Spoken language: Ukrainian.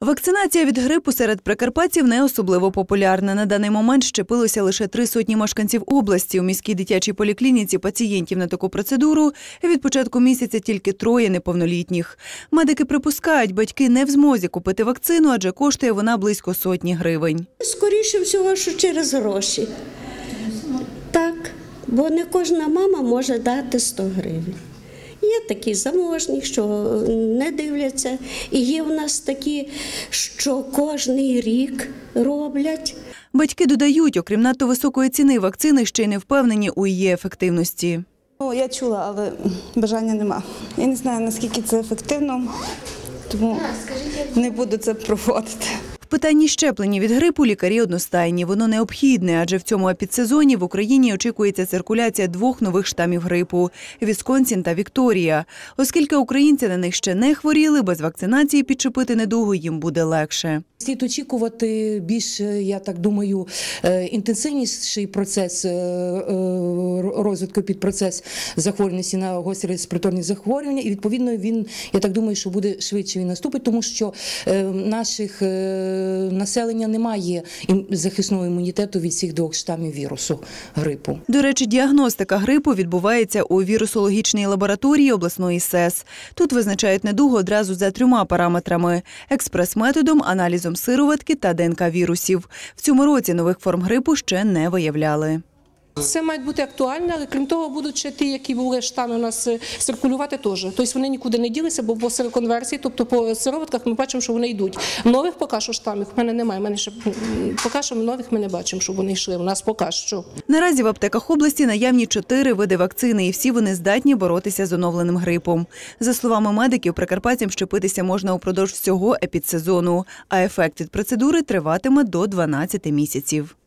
Вакцинація від грипу серед прикарпатців не особливо популярна. На даний момент щепилося лише три сотні мешканців області. У міській дитячій поліклініці пацієнтів на таку процедуру від початку місяця тільки троє неповнолітніх. Медики припускають, батьки не в змозі купити вакцину, адже коштує вона близько сотні гривень. Скоріше всього, що через гроші. Так, бо не кожна мама може дати 100 гривень. Є такі заможні, що не дивляться, і є в нас такі, що кожний рік роблять. Батьки додають, окрім надто високої ціни вакцини, ще й не впевнені у її ефективності. Ну, я чула, але бажання нема. Я не знаю, наскільки це ефективно, тому не буду це проводити. Питанні щеплення від грипу лікарі одностайні. Воно необхідне, адже в цьому епідсезоні в Україні очікується циркуляція двох нових штамів грипу – Вісконсін та Вікторія. Оскільки українці на них ще не хворіли, без вакцинації підчепити недугу їм буде легше. Слід очікувати більш, е, я так думаю, е, інтенсивніший процес е, розвитку під процес захворюваності на гострі респіраторні захворювання, і відповідно він, я так думаю, що буде швидше він наступить, тому що наших населення немає захисного імунітету від всіх двох штамів вірусу грипу. До речі, діагностика грипу відбувається у вірусологічній лабораторії обласної СЕС. Тут визначають недугу одразу за трьома параметрами – експрес-методом, аналізом сироватки та ДНК вірусів. В цьому році нових форм грипу ще не виявляли. Це мають бути актуальне, але крім того, будуть ще ті, які були штами у нас е, циркулювати теж. Тобто вони нікуди не ділися, бо по сироконверсії, тобто по сироватках ми бачимо, що вони йдуть. Нових поки що штамів в мене немає. Мене ще поки що нових ми не бачимо, щоб вони йшли. У нас поки що. Наразі в аптеках області наявні чотири види вакцини, і всі вони здатні боротися з оновленим грипом. За словами медиків, прикарпатцям щепитися можна упродовж всього епідсезону, а ефект від процедури триватиме до 12 місяців.